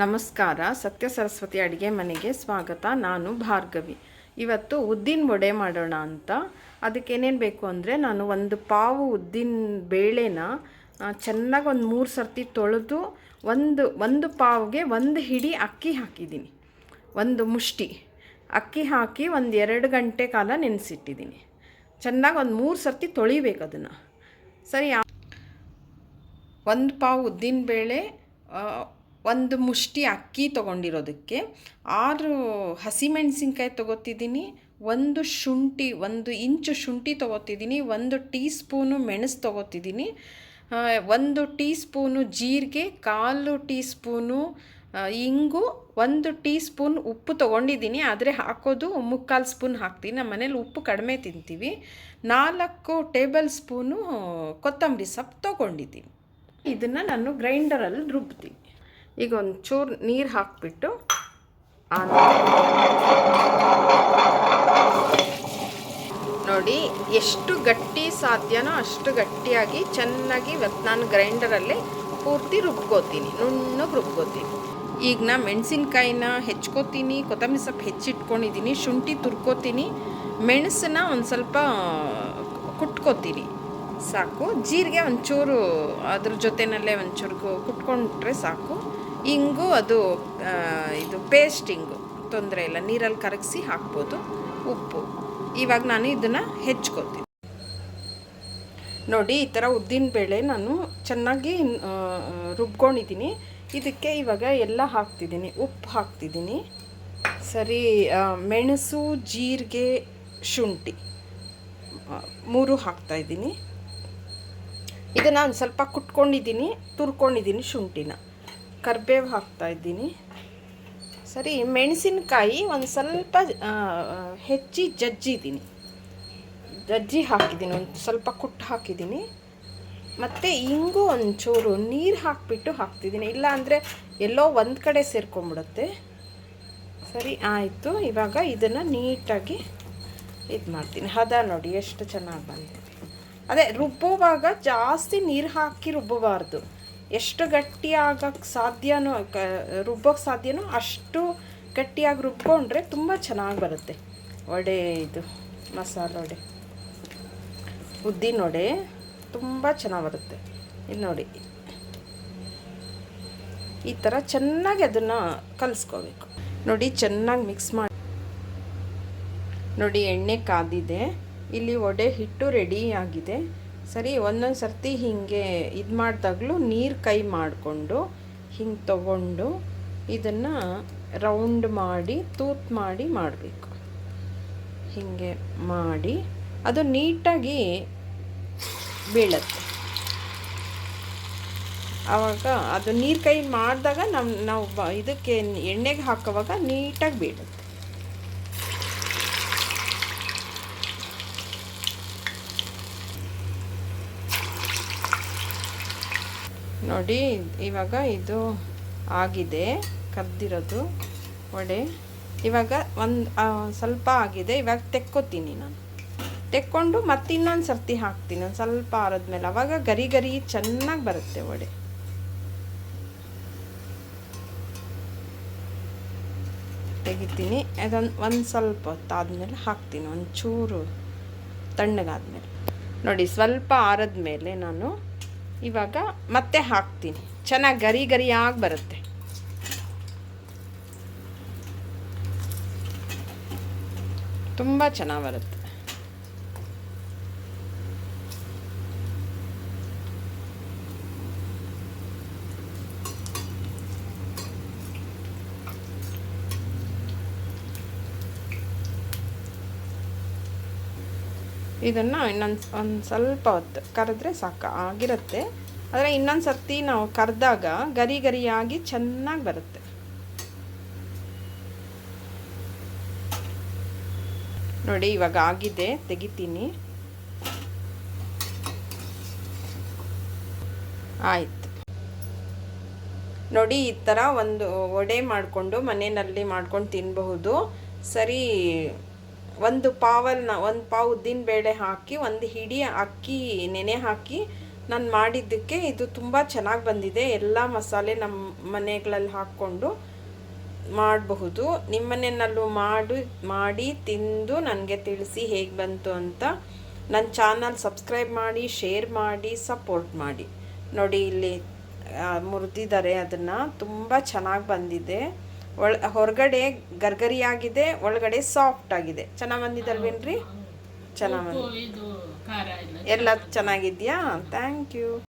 ನಮಸ್ಕಾರ. ಸತ್ಯ ಸರಸ್ವತಿ ಅಡುಗೆ ಮನೆಗೆ ಸ್ವಾಗತ. ನಾನು ಭಾರ್ಗವಿ. ಇವತ್ತು ಉದ್ದಿನ ವಡೆ ಮಾಡೋಣ ಅಂತ. ಅದಕ್ಕೆ ಏನೇನು ಬೇಕು ಅಂದರೆ ನಾನು ಒಂದು ಪಾವು ಉದ್ದಿನ ಬೇಳೆನ ಚೆನ್ನಾಗಿ ಒಂದು ಮೂರು ಸರ್ತಿ ತೊಳೆದು ಒಂದು ಒಂದು ಪಾವ್ಗೆ ಒಂದು ಹಿಡಿ ಅಕ್ಕಿ ಹಾಕಿದ್ದೀನಿ. ಒಂದು ಮುಷ್ಟಿ. ಅಕ್ಕಿ ಹಾಕಿ ಒಂದು ಎರಡು ಗಂಟೆ ಕಾಲ ನೆನೆಸಿಟ್ಟಿದ್ದೀನಿ. ಚೆನ್ನಾಗಿ ಒಂದು ಮೂರು ಸರ್ತಿ ತೊಳಿಬೇಕು ಅದನ್ನು. ಸರಿ ಒಂದು ಪಾವು ಉದ್ದಿನಬೇಳೆ ಒಂದು ಮುಷ್ಟಿ ಅಕ್ಕಿ ತೊಗೊಂಡಿರೋದಕ್ಕೆ. ಆರು ಹಸಿಮೆಣಸಿನ್ಕಾಯಿ ತೊಗೋತಿದ್ದೀನಿ, ಒಂದು ಶುಂಠಿ, ಒಂದು ಇಂಚು ಶುಂಠಿ ತೊಗೋತಿದ್ದೀನಿ, ಒಂದು ಟೀ ಸ್ಪೂನು ಮೆಣಸು ತೊಗೋತಿದ್ದೀನಿ. ಒಂದು ಟೀ ಸ್ಪೂನು ಜೀರಿಗೆ, ಕಾಲು ಟೀ ಸ್ಪೂನು ಇಂಗು, ಒಂದು ಟೀ ಸ್ಪೂನ್ ಉಪ್ಪು ತೊಗೊಂಡಿದ್ದೀನಿ. ಆದರೆ ಹಾಕೋದು ಮುಕ್ಕಾಲು ಸ್ಪೂನ್ ಹಾಕ್ತೀನಿ. ನಮ್ಮ ಮನೇಲಿ ಉಪ್ಪು ಕಡಿಮೆ ತಿಂತೀವಿ. ನಾಲ್ಕು ಟೇಬಲ್ ಸ್ಪೂನು ಕೊತ್ತಂಬರಿ ಸೊಪ್ಪು ತೊಗೊಂಡಿದ್ದೀನಿ. ಇದನ್ನು ನಾನು ಗ್ರೈಂಡರಲ್ಲಿ ರುಬ್ತೀನಿ. ಈಗ ಒಂದು ಚೂರು ನೀರು ಹಾಕಿಬಿಟ್ಟು ನೋಡಿ ಎಷ್ಟು ಗಟ್ಟಿ ಸಾಧ್ಯನೋ ಅಷ್ಟು ಗಟ್ಟಿಯಾಗಿ ಚೆನ್ನಾಗಿ ನಾನು ಗ್ರೈಂಡರಲ್ಲಿ ಪೂರ್ತಿ ರುಬ್ಕೋತೀನಿ, ನುಣ್ಣಗೆ ರುಬ್ಕೋತೀನಿ. ಈಗ ನಾ ಮೆಣಸಿನ್ಕಾಯಿನ ಹೆಚ್ಕೋತೀನಿ, ಕೊತ್ತಂಬರಿ ಸೊಪ್ಪು ಹೆಚ್ಚಿಟ್ಕೊಂಡಿದ್ದೀನಿ ಶುಂಠಿ ತುರ್ಕೋತೀನಿ, ಮೆಣಸನ್ನ ಒಂದು ಸ್ವಲ್ಪ ಕುಟ್ಕೋತೀನಿ. ಸಾಕು, ಜೀರಿಗೆ ಒಂಚೂರು ಅದ್ರ ಜೊತೆನಲ್ಲೇ ಒಂಚೂರು ಕುಟ್ಕೊಂಡ್ರೆ ಸಾಕು. ಇಂಗು ಅದು ಇದು ಪೇಸ್ಟಿಂಗು. ತೊಂದರೆ ಇಲ್ಲ, ನೀರಲ್ಲಿ ಕರಗಿಸಿ ಹಾಕ್ಬೋದು ಉಪ್ಪು. ಇವಾಗ ನಾನು ಇದನ್ನು ಹೆಚ್ಕೋತೀನಿ. ನೋಡಿ, ಈ ಥರ ಉದ್ದಿನ ಬೇಳೆ ನಾನು ಚೆನ್ನಾಗಿ ರುಬ್ಕೊಂಡಿದ್ದೀನಿ. ಇದಕ್ಕೆ ಇವಾಗ ಎಲ್ಲ ಹಾಕ್ತಿದ್ದೀನಿ. ಉಪ್ಪು ಹಾಕ್ತಿದ್ದೀನಿ. ಸರಿ ಮೆಣಸು, ಜೀರಿಗೆ, ಶುಂಠಿ. ಮೂರು ಹಾಕ್ತಾಯಿದ್ದೀನಿ ಇದನ್ನು ಒಂದು ಸ್ವಲ್ಪ ಕುಟ್ಕೊಂಡಿದ್ದೀನಿ, ತುರ್ಕೊಂಡಿದ್ದೀನಿ ಶುಂಠಿನ. ಕರ್ಬೇವು ಹಾಕ್ತಾಯಿದ್ದೀನಿ ಸರಿ, ಮೆಣಸಿನಕಾಯಿ ಒಂದು ಸ್ವಲ್ಪ ಹೆಚ್ಚಿ ಜಜ್ಜಿದ್ದೀನಿ. ಜಜ್ಜಿ ಹಾಕಿದ್ದೀನಿ, ಒಂದು ಸ್ವಲ್ಪ ಕುಟ್ಟು ಹಾಕಿದ್ದೀನಿ. ಮತ್ತು ಹಿಂಗೂ ಒಂಚೂರು ನೀರು ಹಾಕಿಬಿಟ್ಟು ಹಾಕ್ತಿದ್ದೀನಿ. ಇಲ್ಲ ಅಂದರೆ ಎಲ್ಲೋ ಒಂದು ಕಡೆ ಸೇರ್ಕೊಂಬಿಡುತ್ತೆ ಸರಿ, ಆಯಿತು. ಇವಾಗ ಇದನ್ನು ನೀಟಾಗಿ ಇದು ಮಾಡ್ತೀನಿ. ಹದ ನೋಡಿ, ಎಷ್ಟು ಚೆನ್ನಾಗಿ ಬಂದಿದೆ. ಅದೇ, ರುಬ್ಬುವಾಗ ಜಾಸ್ತಿ ನೀರು ಹಾಕಿ ರುಬ್ಬಬಾರ್ದು. ಎಷ್ಟು ಗಟ್ಟಿಯಾಗಕ್ಕೆ ಸಾಧ್ಯನೋ, ಕ ರುಬ್ಬೋಕ್ಕೆ ಸಾಧ್ಯನೋ ಅಷ್ಟು ಗಟ್ಟಿಯಾಗಿ ರುಬ್ಕೊಂಡ್ರೆ ತುಂಬ ಚೆನ್ನಾಗಿ ಬರುತ್ತೆ. ವಡೆ ಇದು, ಮಸಾಲೆ ವಡೆ. ಉದ್ದಿನ ವಡೆ ತುಂಬ ಚೆನ್ನಾಗಿ ಬರುತ್ತೆ. ಇಲ್ಲಿ ನೋಡಿ. ಈ ಥರ ಚೆನ್ನಾಗಿ ಅದನ್ನು ಕಲಿಸ್ಕೋಬೇಕು. ನೋಡಿ, ಚೆನ್ನಾಗಿ ಮಿಕ್ಸ್ ಮಾಡಿ ನೋಡಿ, ಎಣ್ಣೆ ಕಾದಿದೆ. ಇಲ್ಲಿ ವಡೆ ಹಿಟ್ಟು ರೆಡಿ ಆಗಿದೆ. ಸರಿ, ಒಂದೊಂದು ಸರ್ತಿ ಹೀಗೆ ಇದು ಮಾಡಿದಾಗಲೂ ನೀರು ಕೈ ಮಾಡಿಕೊಂಡು ಹಿಂಗೆ ತಗೊಂಡು ಇದನ್ನು ರೌಂಡ್ ಮಾಡಿ, ತೂತ್ ಮಾಡಿ ಮಾಡಬೇಕು. ಹೀಗೆ ಮಾಡಿ, ಅದು ನೀಟಾಗಿ ಬೀಳತ್ತೆ. ಆವಾಗ ಅದು ನೀರು ಕೈ ಮಾಡಿದಾಗ ನಮ್ಮ ನಾವು ಇದಕ್ಕೆ ಎಣ್ಣೆಗೆ ಹಾಕೋವಾಗ ನೀಟಾಗಿ ಬೀಳುತ್ತೆ. ನೋಡಿ, ಇವಾಗ ಇದು ಆಗಿದೆ, ಕದ್ದಿರೋದು ವಡೆ ಇವಾಗ ಒಂದು ಸ್ವಲ್ಪ ಆಗಿದೆ, ಇವಾಗ ತೆಕ್ಕೋತೀನಿ ನಾನು. ತೆಕ್ಕೊಂಡು ಮತ್ತೆ ಇನ್ನೊಂದು ಸರ್ತಿ ಹಾಕ್ತೀನಿ, ಒಂದು ಸ್ವಲ್ಪ ಆರದ್ಮೇಲೆ. ಅವಾಗ ಗರಿ ಗರಿ ಚೆನ್ನಾಗಿ ಬರುತ್ತೆ ವಡೆ ತೆಗಿತೀನಿ, ಅದೊಂದು, ಒಂದು ಸ್ವಲ್ಪ ಹೊತ್ತಾದ್ಮೇಲೆ ಹಾಕ್ತೀನಿ ಒಂದು ಚೂರು ತಣ್ಣಗಾದ್ಮೇಲೆ. ನೋಡಿ, ಸ್ವಲ್ಪ ಆರದ್ಮೇಲೆ ನಾನು ಇವಾಗ ಮತ್ತೆ ಹಾಕ್ತೀನಿ. ಚೆನ್ನಾಗಿ ಗರಿ ಗರಿಯಾಗಿ ಬರುತ್ತೆ. ತುಂಬ ಚೆನ್ನಾಗಿ ಬರುತ್ತೆ. ಇದನ್ನು ಇನ್ನೊಂದು, ಒಂದು ಸ್ವಲ್ಪ ಹೊತ್ತು ಕರೆದ್ರೆ ಸಾಕು, ಆಗಿರುತ್ತೆ. ಆದರೆ ಇನ್ನೊಂದು ಸರ್ತಿ ನಾವು ಕರೆದಾಗ ಗರಿ ಗರಿಯಾಗಿ ಚೆನ್ನಾಗಿ ಬರುತ್ತೆ. ನೋಡಿ, ಇವಾಗ ಆಗಿದೆ, ತೆಗಿತೀನಿ. ಆಯ್ತು. ನೋಡಿ, ಈ ಥರ ಒಂದು ವಡೆ ಮಾಡಿಕೊಂಡು ಮನೆಯಲ್ಲಿ ಮಾಡ್ಕೊಂಡು ತಿನ್ನಬಹುದು ಸರಿ ಒಂದು ಪಾವಲ್ನ, ಒಂದು ಪಾವು ಉದ್ದಿನ ಬೇಳೆ ಹಾಕಿ, ಒಂದು ಹಿಡಿ ಅಕ್ಕಿ, ನೆನೆ ಹಾಕಿ ನಾನು ಮಾಡಿದ್ದಕ್ಕೆ ಇದು ತುಂಬ ಚೆನ್ನಾಗಿ ಬಂದಿದೆ. ಎಲ್ಲ ಮಸಾಲೆ ನಮ್ಮ ಮನೆಗಳಲ್ಲಿ ಹಾಕ್ಕೊಂಡು ಮಾಡಬಹುದು. ನಿಮ್ಮನೆಯಲ್ಲೂ ಮಾಡು, ಮಾಡಿ, ತಿಂದು ನನಗೆ ತಿಳಿಸಿ ಹೇಗೆ ಬಂತು ಅಂತ ನನ್ನ ಚಾನಲ್ ಸಬ್ಸ್ಕ್ರೈಬ್ ಮಾಡಿ, ಶೇರ್ ಮಾಡಿ, ಸಪೋರ್ಟ್ ಮಾಡಿ. ನೋಡಿ ಇಲ್ಲಿ ಮುರಿದಿದ್ದಾರೆ ಅದನ್ನು. ತುಂಬ ಚೆನ್ನಾಗಿ ಬಂದಿದೆ. ಒಳ ಹೊರಗಡೆ ಗರ್ಗರಿಯಾಗಿದೆ ಒಳಗಡೆ ಸಾಫ್ಟ್ ಆಗಿದೆ. ಚೆನ್ನಾಗಿ ಬಂದಿದ್ದಲ್ವೇನ್ರಿ ಚೆನ್ನಾಗಿ ಬಂದಿದೆ ಎಲ್ಲ ಚೆನ್ನಾಗಿದ್ಯಾ? Thank you